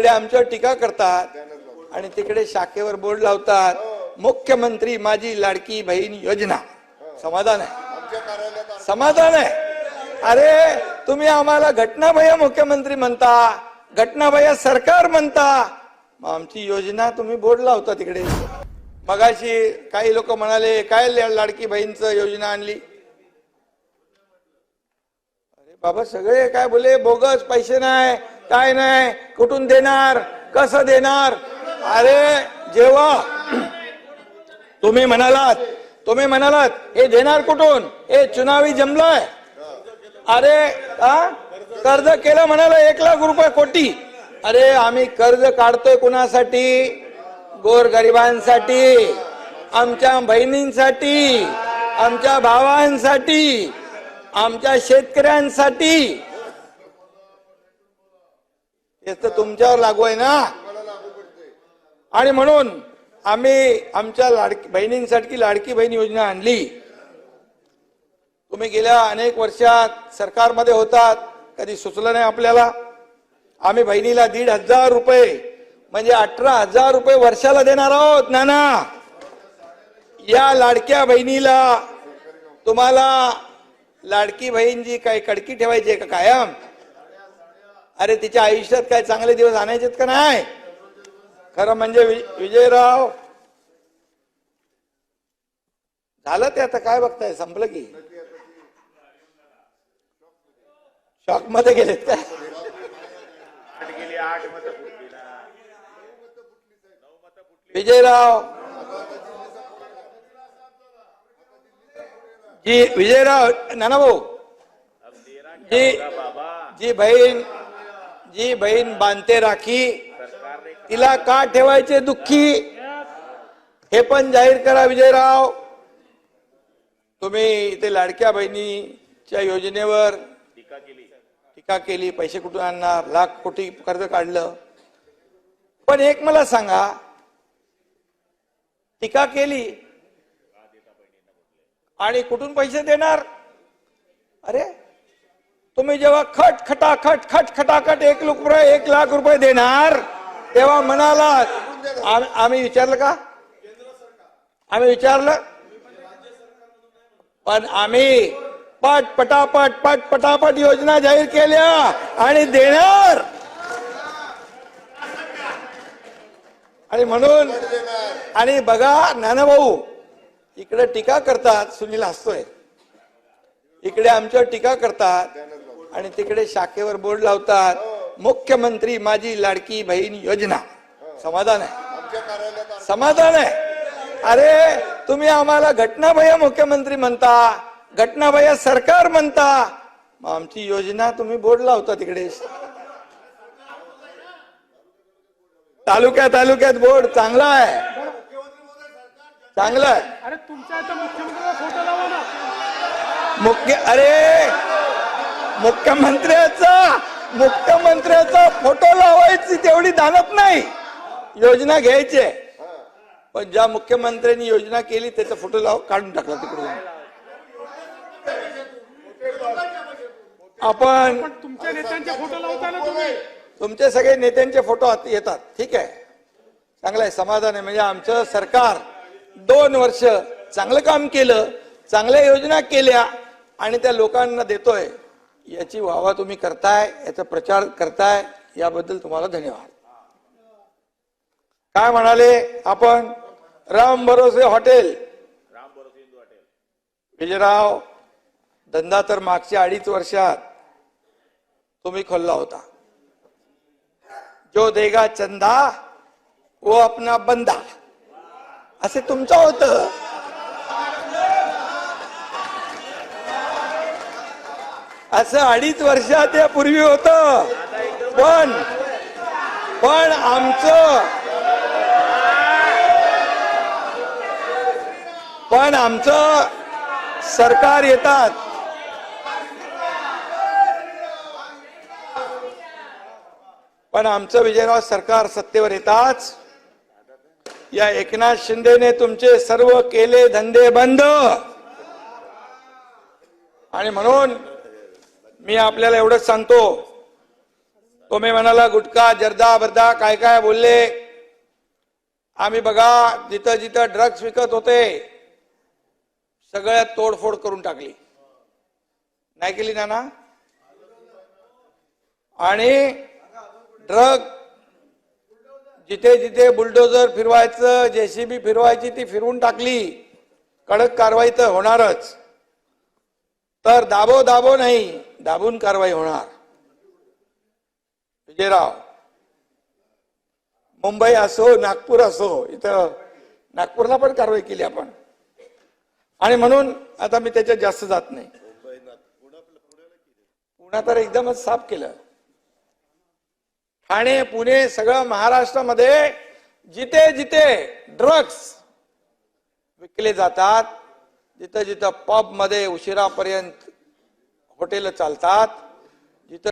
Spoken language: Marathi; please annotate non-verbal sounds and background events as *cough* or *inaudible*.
इकडे आमच्यावर टीका करतात आणि तिकडे शाखेवर बोर्ड लावतात. मुख्यमंत्री माझी लाडकी बहीण योजना. समाधान आहे. समाधान आहे. अरे तुम्ही आम्हाला घटनाभय मुख्यमंत्री म्हणता घटनाभय सरकार म्हणता. आमची योजना तुम्ही बोर्ड लावता तिकडे. मगाशी काही लोक म्हणाले काय लाडकी बहीणचं योजना आणली? बाबा सगळे काय बोले बोगस पैसे नाही काय नाही कुठून देणार कसं देणार? अरे जेव्हा *clears throat* तुम्ही म्हणालात तुम्ही म्हणालात हे देणार कुठून? हे चुनावी जमलाय. अरे कर्ज केलं म्हणाला एक लाख रुपये कोटी. अरे आम्ही कर्ज काढतोय कुणासाठी? गोरगरिबांसाठी आमच्या बहिणींसाठी आमच्या भावांसाठी. आमच्या शेतकऱ्यांसाठी. हे तर तुमच्यावर लागू आहे ना. आणि म्हणून आम्ही आमच्या लाडकी बहिणींसाठी लाडकी बहीण योजना आणली. तुम्ही गेल्या अनेक वर्षात सरकारमध्ये होतात कधी सुचलं नाही आपल्याला. आम्ही बहिणीला दीड हजार रुपये म्हणजे अठरा हजार रुपये वर्षाला देणार आहोत नाना. या लाडक्या बहिणीला तुम्हाला लाडकी बहीण जी काही कडकी ठेवायची का कायम? अरे तिच्या आयुष्यात काय चांगले दिवस आणायचेत का नाही? खरं म्हणजे विजयराव झालं ते आता काय बघताय? संपलं की? शॉकमध्ये गेलेत काय विजयराव जी विजयराव नाना भाऊ जी जी बहीण जी बहीण बांधते राखी तिला का ठेवायचे दुःखी? हे पण जाहीर करा विजयराव. तुम्ही इथे लाडक्या बहिणीच्या योजनेवर टीका केली टीका केली पैसे कुठून आणणार लाख कोटी कर्ज काढलं. पण एक मला सांगा टीका केली आणि कुठून पैसे देणार? अरे तुम्ही जेव्हा खट खटाखट खट खटाखट एक रुपये एक लाख रुपये देणार तेव्हा म्हणाला आम्ही विचारलं का? आम्ही विचारलं. पण आम्ही पट पटापट पट पटापट योजना जाहीर केल्या आणि देणार. आणि म्हणून आणि बघा नानाभाऊ इकडे टीका करतात सुनील हसतोय. इकडे आमच्यावर टीका करतात आणि तिकडे शाखेवर बोर्ड लावतात मुख्यमंत्री माझी लाडकी बहीण योजना. समाधान आहे. समाधान आहे. अरे तुम्ही आम्हाला घटनाभय मुख्यमंत्री म्हणता घटनाभय सरकार म्हणता. आमची योजना तुम्ही बोर्ड लावता तिकडे. तालुक्या तालुक्यात बोर्ड चांगला आहे. चांगला आहे. अरे तुमच्या फोटो लावा ना. मुख्य अरे मुख्यमंत्र्याचा मुख्यमंत्र्याचा फोटो लावायची तेवढी दानत नाही. योजना घ्यायची आहे. पण ज्या मुख्यमंत्र्यांनी योजना केली त्याचा फोटो लाव काढून टाकला तिकडून. आपण पण तुमच्या नेत्यांचे फोटो लावता ना तुम्ही? तुमचे सगळे नेत्यांचे फोटो आत- येतात. ठीक आहे. चांगलं आहे. समाधान आहे. म्हणजे आमचं सरकार दोन वर्ष चांगलं काम केलं चांगल्या योजना केल्या आणि त्या लोकांना देतोय. याची वावा तुम्ही करताय याचा प्रचार करताय याबद्दल तुम्हाला धन्यवाद. काय म्हणाले आपण? राम भरोसे हॉटेल राम भरोसे हॉटेल. विजयराव धंदा तर मागच्या अडीच वर्षात तुम्ही खोलला होता. जो देगा चंदा वो अपना बंदा. असे तुमचं होत. असं अडीच वर्षात यापूर्वी होत. पण पण आमचं पण आमचं सरकार येतात. पण आमचं विजयराव सरकार सत्तेवर येताच. या एकनाथ शिंदेने तुमचे सर्व केले धंदे बंद. आणि म्हणून मी आपल्याला एवढंच सांगतो तुम्ही म्हणाला गुटखा जर्दा बर्दा काय काय बोलले? आम्ही बघा जिथं जिथं ड्रग्ज विकत होते सगळ्यात तोडफोड करून टाकली. नाही केली ना ना? आणि ड्रग जिथे जिथे बुलडोजर फिरवायचं जेसीबी फिरवायची ती फिरवून टाकली कडक कारवाई तर होणारच. तर दाबो दाबो नाही दाबून कारवाई होणार. विजयराव मुंबई असो नागपूर असो इथं नागपूरला पण कारवाई केली आपण. आणि म्हणून आता मी त्याच्यात जास्त जात नाही. पुन्हा तर एकदमच साफ केलं. ठाणे पुणे सगळं महाराष्ट्रामध्ये जिथे जिथे ड्रग्स विकले जातात जिथं जिथं पबमध्ये उशिरापर्यंत हॉटेल चालतात जिथं